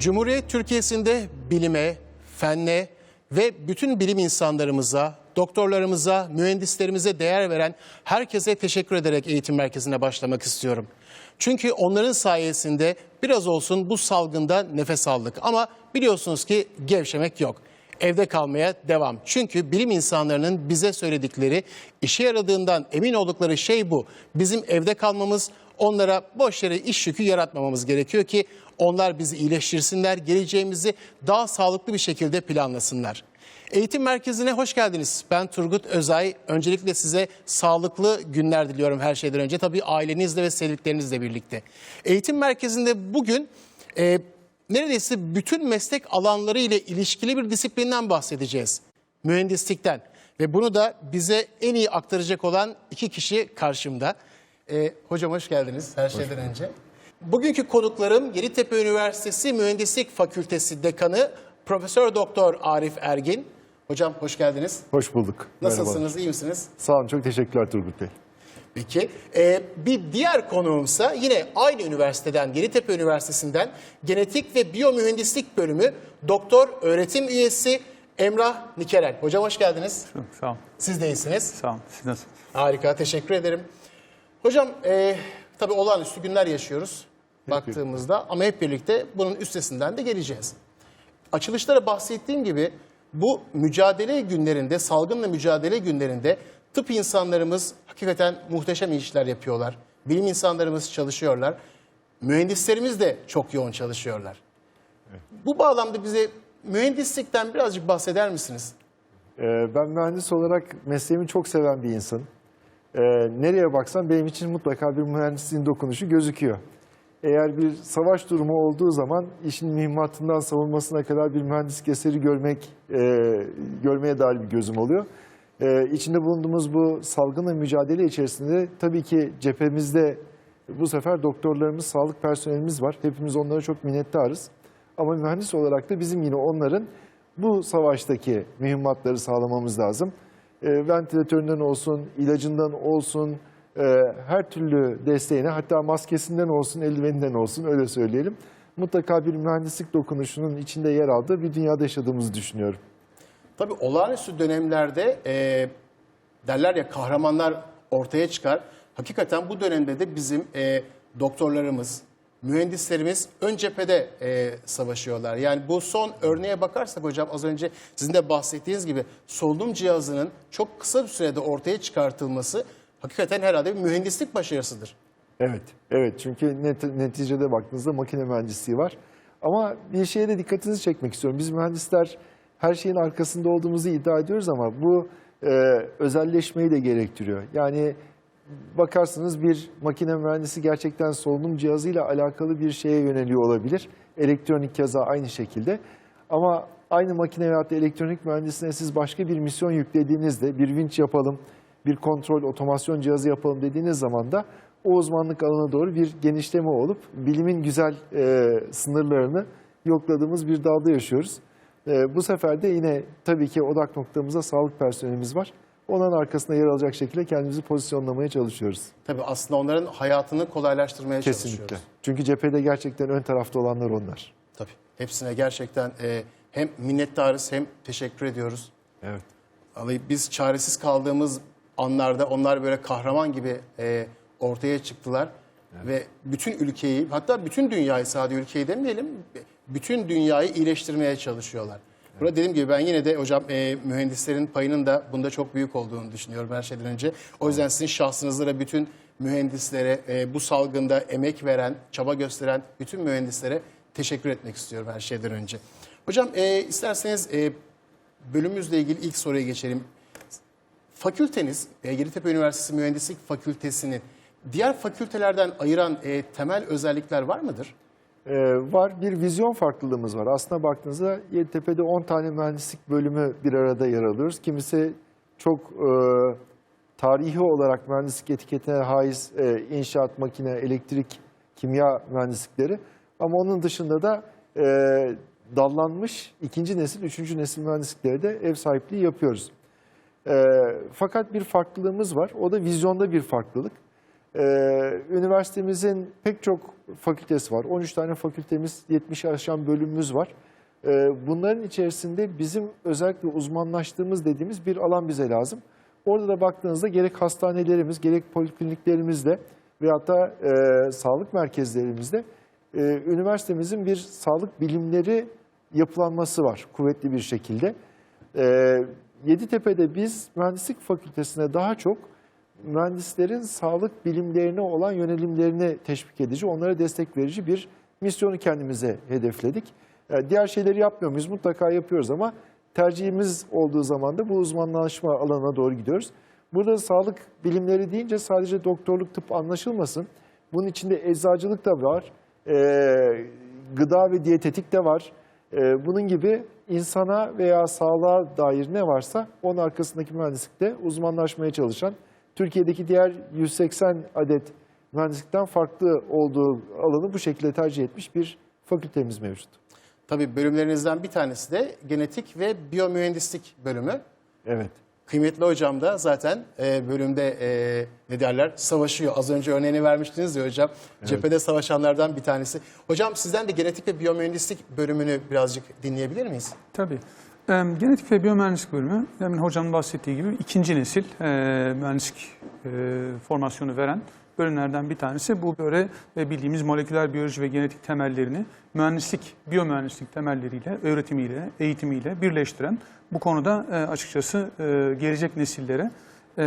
Cumhuriyet Türkiye'sinde bilime, fenne ve bütün bilim insanlarımıza, doktorlarımıza, mühendislerimize değer veren herkese teşekkür ederek eğitim merkezine başlamak istiyorum. Çünkü onların sayesinde biraz olsun bu salgında nefes aldık. Ama biliyorsunuz ki gevşemek yok. Evde kalmaya devam. Çünkü bilim insanlarının bize söyledikleri, işe yaradığından emin oldukları şey bu. Bizim evde kalmamız, onlara boş yere iş yükü yaratmamamız gerekiyor ki onlar bizi iyileştirsinler, geleceğimizi daha sağlıklı bir şekilde planlasınlar. Eğitim merkezine hoş geldiniz. Ben Turgut Özay. Öncelikle size sağlıklı günler diliyorum her şeyden önce. Tabii ailenizle ve sevdiklerinizle birlikte. Eğitim merkezinde bugün e, neredeyse bütün meslek alanları ile ilişkili bir disiplinden bahsedeceğiz. Mühendislikten. Ve bunu da bize en iyi aktaracak olan iki kişi karşımda. E, hocam hoş geldiniz her şeyden önce. Bugünkü konuklarım Yeditepe Üniversitesi Mühendislik Fakültesi Dekanı Profesör Doktor Arif Ergin. Hocam hoş geldiniz. Hoş bulduk. Nasılsınız, Merhabalar. iyi misiniz? Sağ olun, çok teşekkürler Turgut Bey. Peki. Ee, bir diğer konuğumsa yine aynı üniversiteden, Yeditepe Üniversitesi'nden Genetik ve Biyomühendislik Bölümü Doktor Öğretim Üyesi Emrah Nikerel. Hocam hoş geldiniz. Sağ olun. Siz de iyisiniz. Sağ olun. Siz nasılsınız? Harika, teşekkür ederim. Hocam, e, tabii olağanüstü günler yaşıyoruz baktığımızda ama hep birlikte bunun üstesinden de geleceğiz. Açılışlara bahsettiğim gibi bu mücadele günlerinde, salgınla mücadele günlerinde tıp insanlarımız hakikaten muhteşem işler yapıyorlar. Bilim insanlarımız çalışıyorlar. Mühendislerimiz de çok yoğun çalışıyorlar. Bu bağlamda bize mühendislikten birazcık bahseder misiniz? Ee, ben mühendis olarak mesleğimi çok seven bir insan. Ee, nereye baksam benim için mutlaka bir mühendisliğin dokunuşu gözüküyor. Eğer bir savaş durumu olduğu zaman işin mühimmatından savunmasına kadar bir mühendislik eseri görmek, e, görmeye dair bir gözüm oluyor. Ee, içinde bulunduğumuz bu salgınla mücadele içerisinde tabii ki cephemizde bu sefer doktorlarımız, sağlık personelimiz var. Hepimiz onlara çok minnettarız. Ama mühendis olarak da bizim yine onların bu savaştaki mühimmatları sağlamamız lazım. E, ventilatöründen olsun, ilacından olsun, e, her türlü desteğine hatta maskesinden olsun, eldiveninden olsun öyle söyleyelim. Mutlaka bir mühendislik dokunuşunun içinde yer aldığı bir dünyada yaşadığımızı düşünüyorum. Tabii olağanüstü dönemlerde e, derler ya kahramanlar ortaya çıkar. Hakikaten bu dönemde de bizim e, doktorlarımız, mühendislerimiz ön cephede e, savaşıyorlar. Yani bu son örneğe bakarsak hocam az önce sizin de bahsettiğiniz gibi solunum cihazının çok kısa bir sürede ortaya çıkartılması hakikaten herhalde bir mühendislik başarısıdır. Evet, evet çünkü net- neticede baktığınızda makine mühendisliği var. Ama bir şeye de dikkatinizi çekmek istiyorum. Biz mühendisler her şeyin arkasında olduğumuzu iddia ediyoruz ama bu e, özelleşmeyi de gerektiriyor. Yani bakarsınız bir makine mühendisi gerçekten solunum cihazıyla alakalı bir şeye yöneliyor olabilir. Elektronik keza aynı şekilde. Ama aynı makine veyahut da elektronik mühendisine siz başka bir misyon yüklediğinizde bir vinç yapalım, bir kontrol otomasyon cihazı yapalım dediğiniz zaman da o uzmanlık alanına doğru bir genişleme olup bilimin güzel e, sınırlarını yokladığımız bir dağda yaşıyoruz. E, bu sefer de yine tabii ki odak noktamızda sağlık personelimiz var. Onun arkasında yer alacak şekilde kendimizi pozisyonlamaya çalışıyoruz. Tabii aslında onların hayatını kolaylaştırmaya Kesinlikle. çalışıyoruz. Çünkü cephede gerçekten ön tarafta olanlar onlar. Tabii. Hepsine gerçekten e, hem minnettarız hem teşekkür ediyoruz. Evet. Vallahi biz çaresiz kaldığımız anlarda onlar böyle kahraman gibi e, ortaya çıktılar. Ve bütün ülkeyi hatta bütün dünyayı sadece ülkeyi demeyelim bütün dünyayı iyileştirmeye çalışıyorlar. Burada dediğim gibi ben yine de hocam e, mühendislerin payının da bunda çok büyük olduğunu düşünüyorum her şeyden önce. O yüzden sizin şahsınızla da bütün mühendislere e, bu salgında emek veren, çaba gösteren bütün mühendislere teşekkür etmek istiyorum her şeyden önce. Hocam e, isterseniz e, bölümümüzle ilgili ilk soruya geçelim. Fakülteniz, e, Yeditepe Üniversitesi Mühendislik Fakültesini diğer fakültelerden ayıran e, temel özellikler var mıdır? Ee, var. Bir vizyon farklılığımız var. Aslına baktığınızda Yeditepe'de 10 tane mühendislik bölümü bir arada yer alıyoruz. Kimisi çok e, tarihi olarak mühendislik etiketine haiz e, inşaat, makine, elektrik, kimya mühendislikleri. Ama onun dışında da e, dallanmış ikinci nesil, üçüncü nesil mühendislikleri de ev sahipliği yapıyoruz. E, fakat bir farklılığımız var. O da vizyonda bir farklılık. Ee, üniversitemizin pek çok fakültesi var. 13 tane fakültemiz, 70 aşan bölümümüz var. Ee, bunların içerisinde bizim özellikle uzmanlaştığımız dediğimiz bir alan bize lazım. Orada da baktığınızda gerek hastanelerimiz, gerek polikliniklerimizde veyahut da e, sağlık merkezlerimizde e, üniversitemizin bir sağlık bilimleri yapılanması var kuvvetli bir şekilde. E, Yeditepe'de biz mühendislik fakültesine daha çok mühendislerin sağlık bilimlerine olan yönelimlerini teşvik edici, onlara destek verici bir misyonu kendimize hedefledik. Yani diğer şeyleri yapmıyor muyuz? Mutlaka yapıyoruz ama tercihimiz olduğu zaman da bu uzmanlaşma alanına doğru gidiyoruz. Burada sağlık bilimleri deyince sadece doktorluk, tıp anlaşılmasın. Bunun içinde eczacılık da var, ee, gıda ve diyetetik de var. Ee, bunun gibi insana veya sağlığa dair ne varsa onun arkasındaki mühendislikte uzmanlaşmaya çalışan, Türkiye'deki diğer 180 adet mühendislikten farklı olduğu alanı bu şekilde tercih etmiş bir fakültemiz mevcut. Tabii bölümlerinizden bir tanesi de genetik ve biyomühendislik bölümü. Evet. Kıymetli hocam da zaten e, bölümde e, ne derler savaşıyor. Az önce örneğini vermiştiniz ya hocam. Cephede savaşanlardan bir tanesi. Hocam sizden de genetik ve biyomühendislik bölümünü birazcık dinleyebilir miyiz? Tabii. Ee, Genetik ve biyomühendislik bölümü, demin hocamın bahsettiği gibi ikinci nesil e, mühendislik e, formasyonu veren bölümlerden bir tanesi. Bu böyle e, bildiğimiz moleküler biyoloji ve genetik temellerini mühendislik, biyomühendislik temelleriyle, öğretimiyle, eğitimiyle birleştiren bu konuda e, açıkçası e, gelecek nesillere e,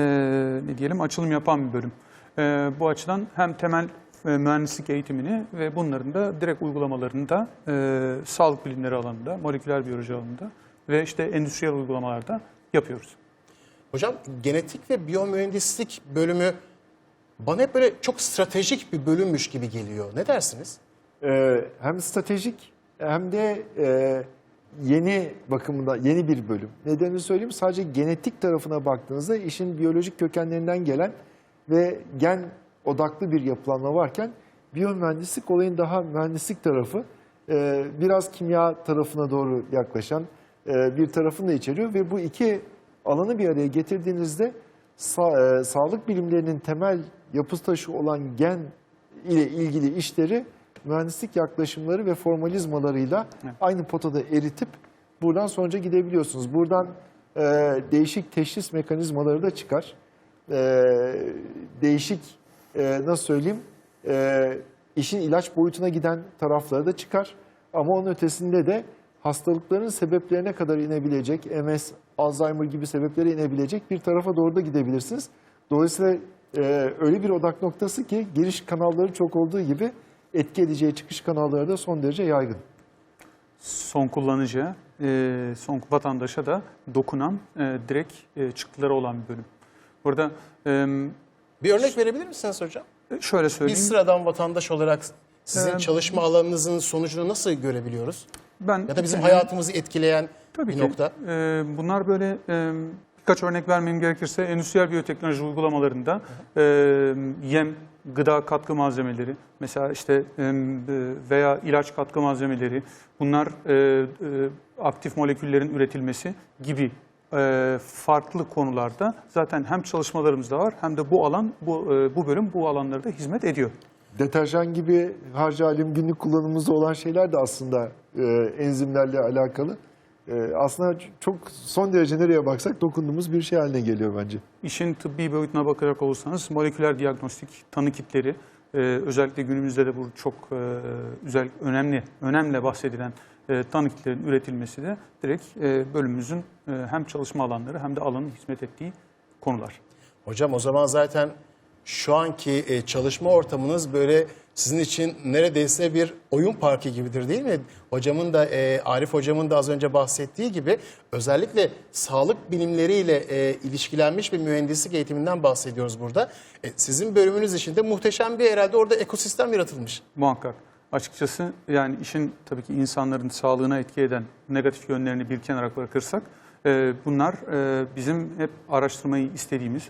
ne diyelim açılım yapan bir bölüm. E, bu açıdan hem temel e, mühendislik eğitimini ve bunların da direkt uygulamalarını da e, sağlık bilimleri alanında, moleküler biyoloji alanında ve işte endüstriyel uygulamalarda yapıyoruz. Hocam genetik ve biyomühendislik bölümü bana hep böyle çok stratejik bir bölümmüş gibi geliyor. Ne dersiniz? Ee, hem stratejik hem de e, yeni bakımında yeni bir bölüm. Nedenini söyleyeyim sadece genetik tarafına baktığınızda işin biyolojik kökenlerinden gelen ve gen odaklı bir yapılanma varken biyomühendislik olayın daha mühendislik tarafı e, biraz kimya tarafına doğru yaklaşan bir tarafını da içeriyor ve bu iki alanı bir araya getirdiğinizde sa- e, sağlık bilimlerinin temel yapı taşı olan gen ile ilgili işleri mühendislik yaklaşımları ve formalizmalarıyla Evet. aynı potada eritip buradan sonuca gidebiliyorsunuz. Buradan e, değişik teşhis mekanizmaları da çıkar. E, değişik e, nasıl söyleyeyim e, işin ilaç boyutuna giden tarafları da çıkar. Ama onun ötesinde de hastalıkların sebeplerine kadar inebilecek, MS, Alzheimer gibi sebeplere inebilecek bir tarafa doğru da gidebilirsiniz. Dolayısıyla e, öyle bir odak noktası ki giriş kanalları çok olduğu gibi etki edeceği çıkış kanalları da son derece yaygın. Son kullanıcıya, e, son vatandaşa da dokunan e, direkt e, çıktıları olan bir bölüm. Burada e, Bir örnek verebilir misiniz hocam? şöyle Bir söyleyeyim. sıradan vatandaş olarak sizin Ee, çalışma alanınızın sonucunu nasıl görebiliyoruz? Ben Ya da bizim e, hayatımızı etkileyen Tabii bir ki. nokta. Ee, bunlar böyle e, birkaç örnek vermem gerekirse endüstriyel biyoteknoloji uygulamalarında e, yem, gıda katkı malzemeleri, mesela işte e, veya ilaç katkı malzemeleri, bunlar e, e, aktif moleküllerin üretilmesi gibi e, farklı konularda zaten hem çalışmalarımızda var hem de bu alan bu e, bu bölüm bu alanlarda hizmet ediyor. Deterjan gibi harcı halim günlük kullanımımızda olan şeyler de aslında e, enzimlerle alakalı. E, aslında çok son derece nereye baksak dokunduğumuz bir şey haline geliyor bence. İşin tıbbi boyutuna bakacak olursanız moleküler diagnostik tanı kitleri e, özellikle günümüzde de bu çok e, özel önemli önemli bahsedilen e, tanı kitlerin üretilmesi de direkt e, bölümümüzün e, hem çalışma alanları hem de alanın hizmet ettiği konular. Hocam o zaman zaten şu anki e, çalışma ortamınız böyle sizin için neredeyse bir oyun parkı gibidir değil mi? Hocamın da e, Arif hocamın da az önce bahsettiği gibi özellikle sağlık bilimleriyle e, ilişkilenmiş bir mühendislik eğitiminden bahsediyoruz burada. E, sizin bölümünüz için de muhteşem bir herhalde orada ekosistem yaratılmış. Muhakkak. Açıkçası yani işin tabii ki insanların sağlığına etki eden negatif yönlerini bir kenara bırakırsak bunlar e, bizim hep araştırmayı istediğimiz,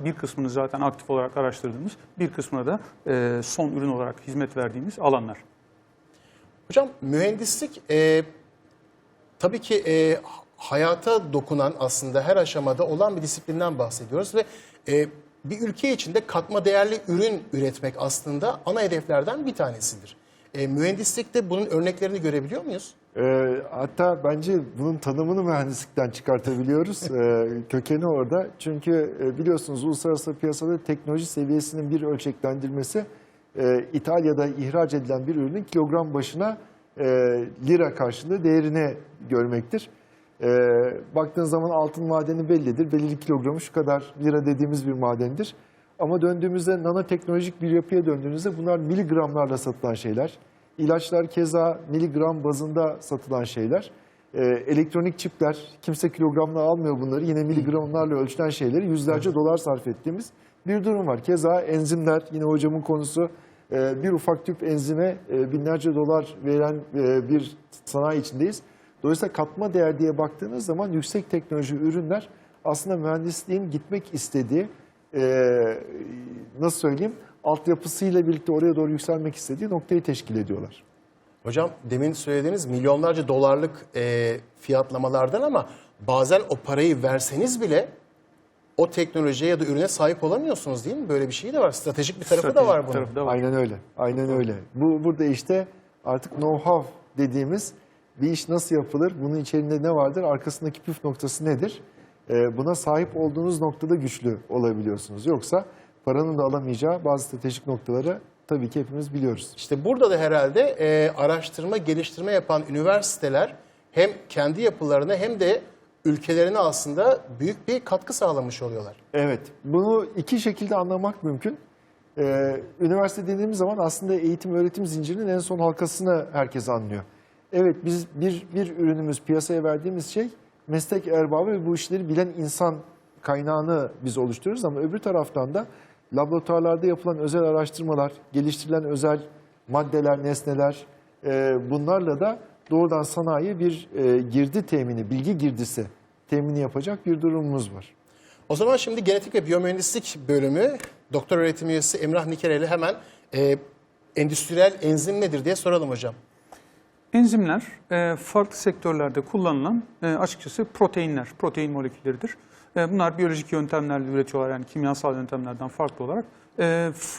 bir kısmını zaten aktif olarak araştırdığımız, bir kısmına da e, son ürün olarak hizmet verdiğimiz alanlar. Hocam mühendislik e, tabii ki e, hayata dokunan aslında her aşamada olan bir disiplinden bahsediyoruz ve e, bir ülke içinde katma değerli ürün üretmek aslında ana hedeflerden bir tanesidir. E, mühendislikte bunun örneklerini görebiliyor muyuz? Ee, hatta bence bunun tanımını mühendislikten çıkartabiliyoruz. Ee, kökeni orada. Çünkü e, biliyorsunuz uluslararası piyasada teknoloji seviyesinin bir ölçeklendirmesi e, ithal ya da ihraç edilen bir ürünün kilogram başına e, lira karşılığı değerini görmektir. E, baktığınız zaman altın madeni bellidir. Belirli kilogramı şu kadar lira dediğimiz bir madendir. Ama döndüğümüzde nanoteknolojik bir yapıya döndüğünüzde bunlar miligramlarla satılan şeyler. İlaçlar keza miligram bazında satılan şeyler. Ee, elektronik çipler, kimse kilogramla almıyor bunları. Yine miligramlarla ölçülen şeyleri yüzlerce dolar sarf ettiğimiz bir durum var. Keza enzimler, yine hocamın konusu e, bir ufak tüp enzime e, binlerce dolar veren e, bir sanayi içindeyiz. Dolayısıyla katma değer diye baktığınız zaman yüksek teknoloji ürünler aslında mühendisliğin gitmek istediği, e, nasıl söyleyeyim, altyapısıyla birlikte oraya doğru yükselmek istediği noktayı teşkil ediyorlar. Hocam demin söylediğiniz milyonlarca dolarlık e, fiyatlamalardan ama bazen o parayı verseniz bile o teknolojiye ya da ürüne sahip olamıyorsunuz değil mi? Böyle bir şey de var. Stratejik bir tarafı da Stratejik var bir bunun. tarafı da var. Aynen öyle. Aynen öyle. Bu burada işte artık know-how dediğimiz bir iş nasıl yapılır? Bunun içerisinde ne vardır? Arkasındaki püf noktası nedir? Ee, buna sahip olduğunuz noktada güçlü olabiliyorsunuz. Yoksa paranın da alamayacağı bazı stratejik noktaları tabii ki hepimiz biliyoruz. İşte burada da herhalde e, araştırma, geliştirme yapan üniversiteler hem kendi yapılarına hem de ülkelerine aslında büyük bir katkı sağlamış oluyorlar. Evet, bunu iki şekilde anlamak mümkün. Ee, üniversite dediğimiz zaman aslında eğitim öğretim zincirinin en son halkasını herkes anlıyor. Evet, biz bir, bir ürünümüz piyasaya verdiğimiz şey meslek erbabı ve bu işleri bilen insan kaynağını biz oluşturuyoruz ama öbür taraftan da laboratuvarlarda yapılan özel araştırmalar, geliştirilen özel maddeler, nesneler e, bunlarla da doğrudan sanayi bir e, girdi temini, bilgi girdisi temini yapacak bir durumumuz var. O zaman şimdi genetik ve biyomühendislik bölümü doktor öğretim üyesi Emrah Nikere ile hemen e, endüstriyel enzim nedir diye soralım hocam. Enzimler e, farklı sektörlerde kullanılan e, açıkçası proteinler, protein molekülleridir. E, bunlar biyolojik yöntemlerle üretiyorlar yani kimyasal yöntemlerden farklı olarak. E,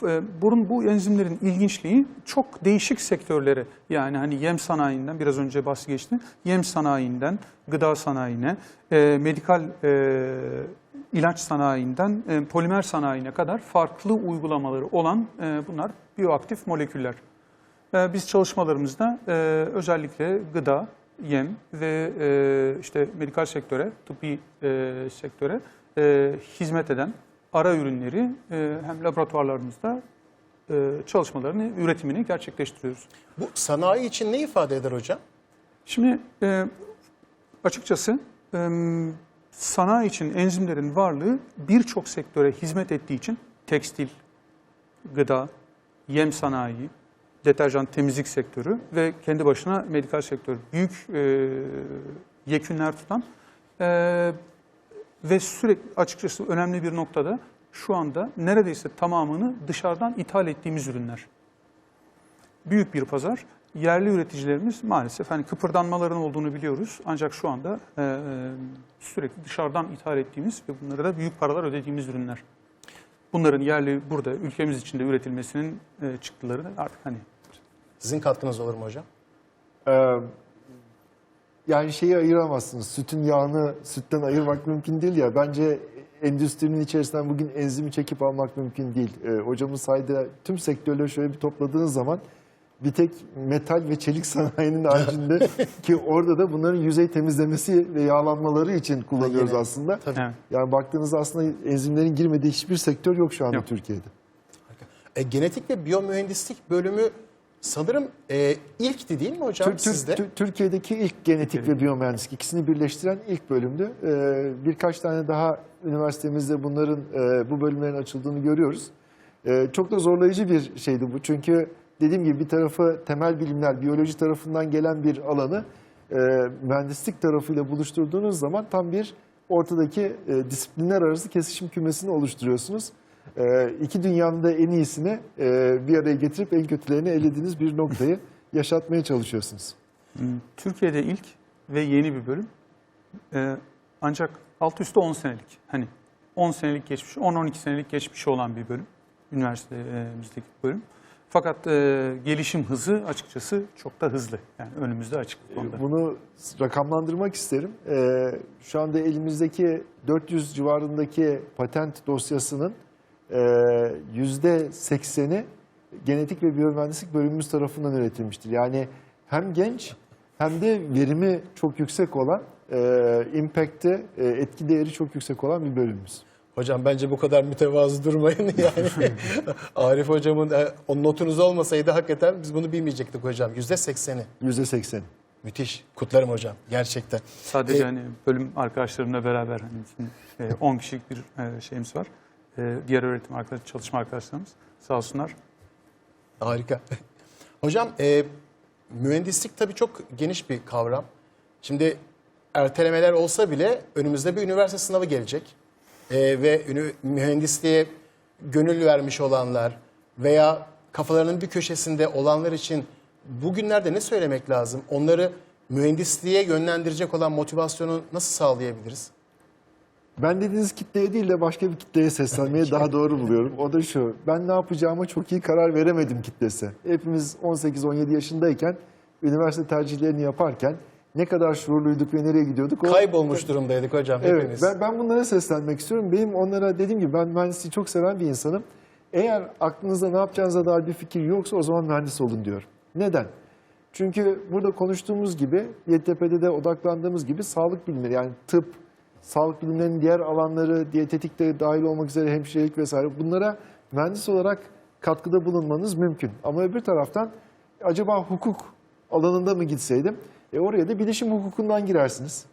e, bunun bu enzimlerin ilginçliği çok değişik sektörlere yani hani yem sanayinden biraz önce bahsi geçti. Yem sanayinden gıda sanayine, e, medikal ilaç sanayinden polimer sanayine kadar farklı uygulamaları olan bunlar bioaktif moleküller. Biz çalışmalarımızda özellikle gıda, yem ve e, işte medikal sektöre, tıbbi e, sektöre e, hizmet eden ara ürünleri e, hem laboratuvarlarımızda e, çalışmalarını, üretimini gerçekleştiriyoruz. Bu sanayi için ne ifade eder hocam? Şimdi e, açıkçası e, sanayi için enzimlerin varlığı birçok sektöre hizmet ettiği için tekstil, gıda, yem sanayi, deterjan temizlik sektörü ve kendi başına medikal sektör büyük e, yekünler tutan e, ve sürekli açıkçası önemli bir noktada şu anda neredeyse tamamını dışarıdan ithal ettiğimiz ürünler büyük bir pazar. Yerli üreticilerimiz maalesef hani kıpırdanmaların olduğunu biliyoruz. Ancak şu anda e, e, sürekli dışarıdan ithal ettiğimiz ve bunlara da büyük paralar ödediğimiz ürünler. Bunların yerli burada ülkemiz içinde üretilmesinin e, çıktıları artık hani Sizin katkınız olur mu hocam? Ee, yani şeyi ayıramazsınız. Sütün yağını sütten ayırmak mümkün değil ya. Bence endüstrinin içerisinden bugün enzimi çekip almak mümkün değil. Ee, hocamın saydığı tüm sektörleri şöyle bir topladığınız zaman bir tek metal ve çelik sanayinin haricinde ki orada da bunların yüzey temizlemesi ve yağlanmaları için kullanıyoruz yine. aslında. Tabii. Evet. Yani baktığınızda aslında enzimlerin girmediği hiçbir sektör yok şu anda Yok. Türkiye'de. E, genetik ve biyomühendislik bölümü sanırım e, ilkti değil mi hocam Tür- Tür- sizde? Tür- Türkiye'deki ilk genetik ve biyomühendislik ikisini birleştiren ilk bölümdü. Ee, birkaç tane daha üniversitemizde bunların e, bu bölümlerin açıldığını görüyoruz. Ee, çok da zorlayıcı bir şeydi bu. Çünkü dediğim gibi bir tarafı temel bilimler, biyoloji tarafından gelen bir alanı e, mühendislik tarafıyla buluşturduğunuz zaman tam bir ortadaki e, disiplinler arası kesişim kümesini oluşturuyorsunuz. E, iki dünyanın da en iyisini e, bir araya getirip en kötülerini elediğiniz bir noktayı yaşatmaya çalışıyorsunuz. Türkiye'de ilk ve yeni bir bölüm. Ee, ancak alt üstü 10 senelik. Hani 10 senelik geçmiş, 10-12 senelik geçmişi olan bir bölüm. Üniversitemizdeki bölüm. Fakat e, gelişim hızı açıkçası çok da hızlı. Yani önümüzde açık bu konuda. Bunu rakamlandırmak isterim. Ee, şu anda elimizdeki 400 civarındaki patent dosyasının e, %80'i genetik ve biyomühendislik bölümümüz tarafından üretilmiştir. Yani hem genç hem de verimi çok yüksek olan, e, impact'i, e, etki değeri çok yüksek olan bir bölümümüz. Hocam bence bu kadar mütevazı durmayın yani. Arif hocamın e, o notunuz olmasaydı hakikaten biz bunu bilmeyecektik hocam. Yüzde sekseni. %80. Müthiş. Kutlarım hocam gerçekten. Sadece E, hani bölüm arkadaşlarımla beraber hani bizim, e, 10 kişilik bir şeyimiz var. E, diğer öğretim arkadaş, çalışma arkadaşlarımız sağ olsunlar. Harika. Hocam e, mühendislik tabii çok geniş bir kavram. Şimdi ertelemeler olsa bile önümüzde bir üniversite sınavı gelecek. E, ve mühendisliğe gönül vermiş olanlar veya kafalarının bir köşesinde olanlar için bugünlerde ne söylemek lazım? Onları mühendisliğe yönlendirecek olan motivasyonu nasıl sağlayabiliriz? Ben dediğiniz kitleye değil de başka bir kitleye seslenmeyi daha doğru buluyorum. O da şu, ben ne yapacağıma çok iyi karar veremedim kitlesi. Hepimiz 18-17 yaşındayken, üniversite tercihlerini yaparken ne kadar şuurluyduk ve nereye gidiyorduk? o- Kaybolmuş durumdaydık hocam Evet, hepimiz. ben, ben bunlara seslenmek istiyorum. Benim onlara dediğim gibi ben mühendisliği çok seven bir insanım. Eğer aklınızda ne yapacağınıza dair bir fikir yoksa o zaman mühendis olun diyorum. Neden? Çünkü burada konuştuğumuz gibi, YTP'de de odaklandığımız gibi sağlık bilimleri yani tıp, sağlık bilimlerinin diğer alanları, diyetetik de dahil olmak üzere hemşirelik vesaire bunlara mühendis olarak katkıda bulunmanız mümkün. Ama öbür taraftan acaba hukuk alanında mı gitseydim? E oraya da bilişim hukukundan girersiniz.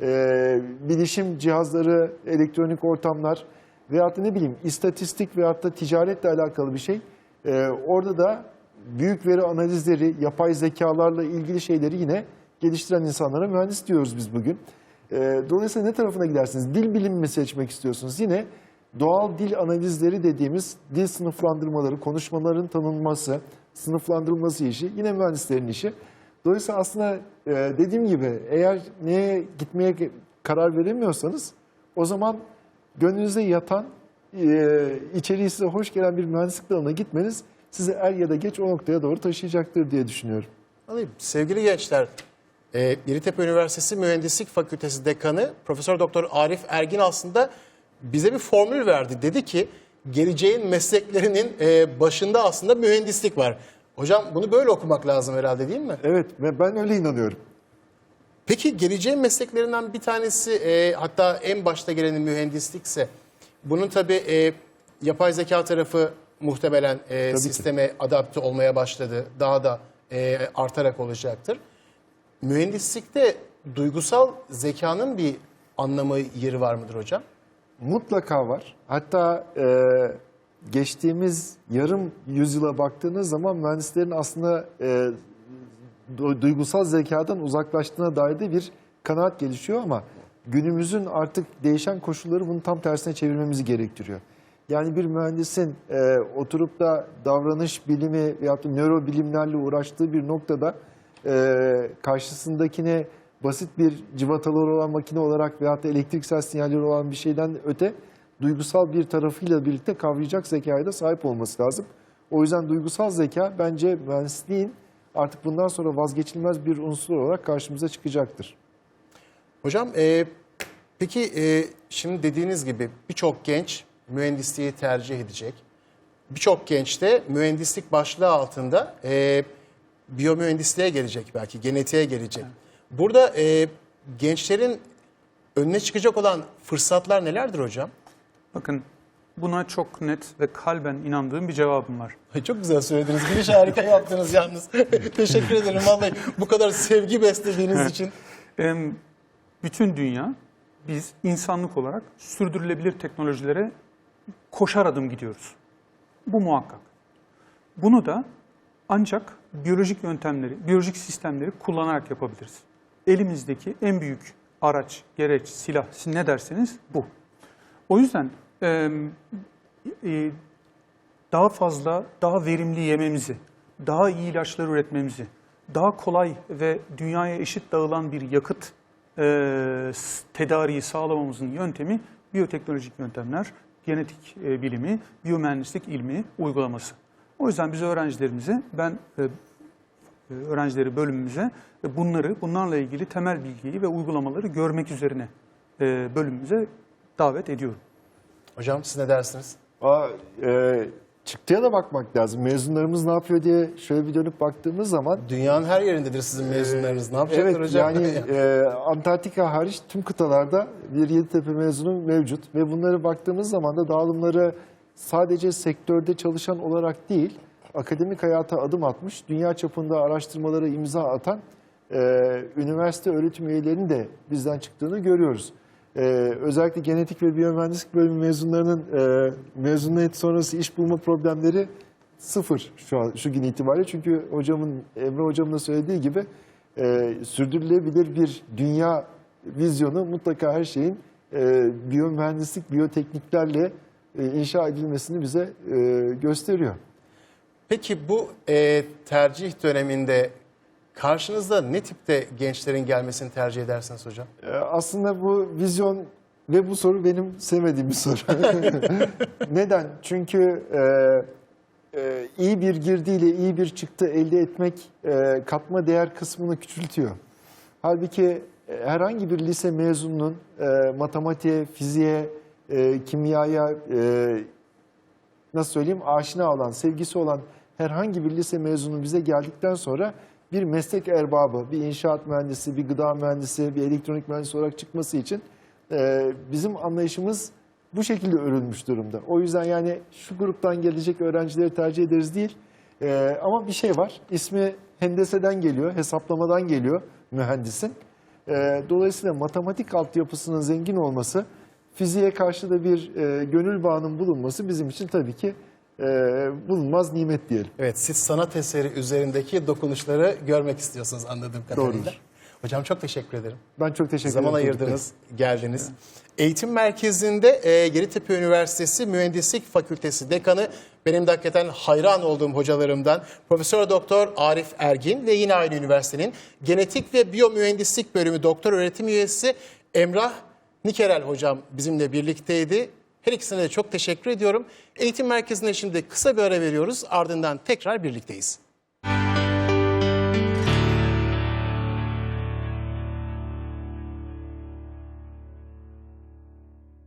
Ee, bilişim cihazları, elektronik ortamlar veyahut da ne bileyim istatistik veyahut da ticaretle alakalı bir şey. Ee, orada da büyük veri analizleri, yapay zekalarla ilgili şeyleri yine geliştiren insanlara mühendis diyoruz biz bugün. Ee, dolayısıyla ne tarafına gidersiniz? Dil bilimi mi seçmek istiyorsunuz? Yine doğal dil analizleri dediğimiz dil sınıflandırmaları, konuşmaların tanınması, sınıflandırılması işi yine mühendislerin işi. Dolayısıyla aslında e, dediğim gibi eğer neye gitmeye karar veremiyorsanız o zaman gönlünüze yatan, e, içeriği size hoş gelen bir mühendislik dalına gitmeniz sizi er ya da geç o noktaya doğru taşıyacaktır diye düşünüyorum. Alayım. Sevgili gençler, e, Yeditepe Üniversitesi Mühendislik Fakültesi Dekanı Profesör Doktor Arif Ergin aslında bize bir formül verdi. Dedi ki geleceğin mesleklerinin e, başında aslında mühendislik var. Hocam bunu böyle okumak lazım herhalde değil mi? Evet ve ben öyle inanıyorum. Peki geleceğin mesleklerinden bir tanesi e, hatta en başta gelenin mühendislikse bunun tabii e, yapay zeka tarafı muhtemelen e, ki. sisteme adapte olmaya başladı. Daha da e, artarak olacaktır. Mühendislikte duygusal zekanın bir anlamı yeri var mıdır hocam? Mutlaka var. Hatta e, geçtiğimiz yarım yüzyıla baktığınız zaman mühendislerin aslında e, du- duygusal zekadan uzaklaştığına dair de bir kanaat gelişiyor ama günümüzün artık değişen koşulları bunu tam tersine çevirmemizi gerektiriyor. Yani bir mühendisin e, oturup da davranış bilimi veyahut da nörobilimlerle uğraştığı bir noktada e, karşısındakine basit bir civataları olan makine olarak veyahut da elektriksel sinyalleri olan bir şeyden öte duygusal bir tarafıyla birlikte kavrayacak zekaya da sahip olması lazım. O yüzden duygusal zeka bence mühendisliğin artık bundan sonra vazgeçilmez bir unsur olarak karşımıza çıkacaktır. Hocam e, peki e, şimdi dediğiniz gibi birçok genç mühendisliği tercih edecek. Birçok genç de mühendislik başlığı altında e, biyomühendisliğe gelecek belki, genetiğe gelecek. Burada e, gençlerin önüne çıkacak olan fırsatlar nelerdir hocam? Bakın buna çok net ve kalben inandığım bir cevabım var. Çok güzel söylediniz. Giriş harika yaptınız yalnız. Teşekkür ederim vallahi bu kadar sevgi beslediğiniz için. Em, Bütün dünya biz insanlık olarak sürdürülebilir teknolojilere koşar adım gidiyoruz. Bu muhakkak. Bunu da ancak biyolojik yöntemleri, biyolojik sistemleri kullanarak yapabiliriz. Elimizdeki en büyük araç, gereç, silah, ne derseniz bu. O yüzden em, e, daha fazla, daha verimli yememizi, daha iyi ilaçlar üretmemizi, daha kolay ve dünyaya eşit dağılan bir yakıt e, tedariği sağlamamızın yöntemi biyoteknolojik yöntemler, genetik e, bilimi, biyomühendislik ilmi uygulaması. O yüzden biz öğrencilerimize, ben e, e, öğrencileri bölümümüze e, bunları, bunlarla ilgili temel bilgiyi ve uygulamaları görmek üzerine e, bölümümüze davet ediyorum. Hocam siz ne dersiniz? Aa, e, çıktıya da bakmak lazım. Mezunlarımız ne yapıyor diye şöyle bir dönüp baktığımız zaman Dünyanın her yerindedir sizin mezunlarınız. Ne yapacaklar Evet hocam? yani e, Antarktika hariç tüm kıtalarda bir Yeditepe mezunu mevcut ve bunları baktığımız zaman da dağılımları sadece sektörde çalışan olarak değil, akademik hayata adım atmış, dünya çapında araştırmalara imza atan e, üniversite öğretim üyelerinin de bizden çıktığını görüyoruz. E, özellikle genetik ve biyomühendislik bölümü mezunlarının e, mezuniyet sonrası iş bulma problemleri sıfır şu an şu gün itibariyle. Çünkü hocamın Emre hocamın da söylediği gibi e, sürdürülebilir bir dünya vizyonu mutlaka her şeyin e, biyomühendislik, biyotekniklerle e, inşa edilmesini bize e, gösteriyor. Peki bu e, tercih döneminde karşınızda ne tipte gençlerin gelmesini tercih edersiniz hocam? E, aslında bu vizyon ve bu soru benim sevmediğim bir soru. Neden? Çünkü e, e, iyi bir girdiyle iyi bir çıktı elde etmek e, katma değer kısmını küçültüyor. Halbuki e, herhangi bir lise mezununun e, matematiğe, fiziğe, e, kimyaya e, nasıl söyleyeyim aşina olan, sevgisi olan herhangi bir lise mezunu bize geldikten sonra bir meslek erbabı, bir inşaat mühendisi, bir gıda mühendisi, bir elektronik mühendisi olarak çıkması için e, bizim anlayışımız bu şekilde örülmüş durumda. O yüzden yani şu gruptan gelecek öğrencileri tercih ederiz değil. E, ama bir şey var, ismi hendeseden geliyor, hesaplamadan geliyor mühendisin. E, dolayısıyla matematik altyapısının zengin olması, fiziğe karşı da bir e, gönül bağının bulunması bizim için tabii ki e, bulunmaz nimet diyelim. Evet siz sanat eseri üzerindeki dokunuşları görmek istiyorsunuz anladığım kadarıyla. Doğrudur. Hocam çok teşekkür ederim. Ben çok teşekkür Zaman ederim. Bey. ayırdınız, geldiniz. Eğitim merkezinde e, Gediktepe Üniversitesi Mühendislik Fakültesi Dekanı benim de hakikaten hayran olduğum hocalarımdan Profesör Doktor Arif Ergin ve yine aynı üniversitenin Genetik ve Biyomühendislik Bölümü Doktor Öğretim Üyesi Emrah Nikerel hocam bizimle birlikteydi. Her ikisine de çok teşekkür ediyorum. Eğitim merkezine şimdi kısa bir ara veriyoruz. Ardından tekrar birlikteyiz.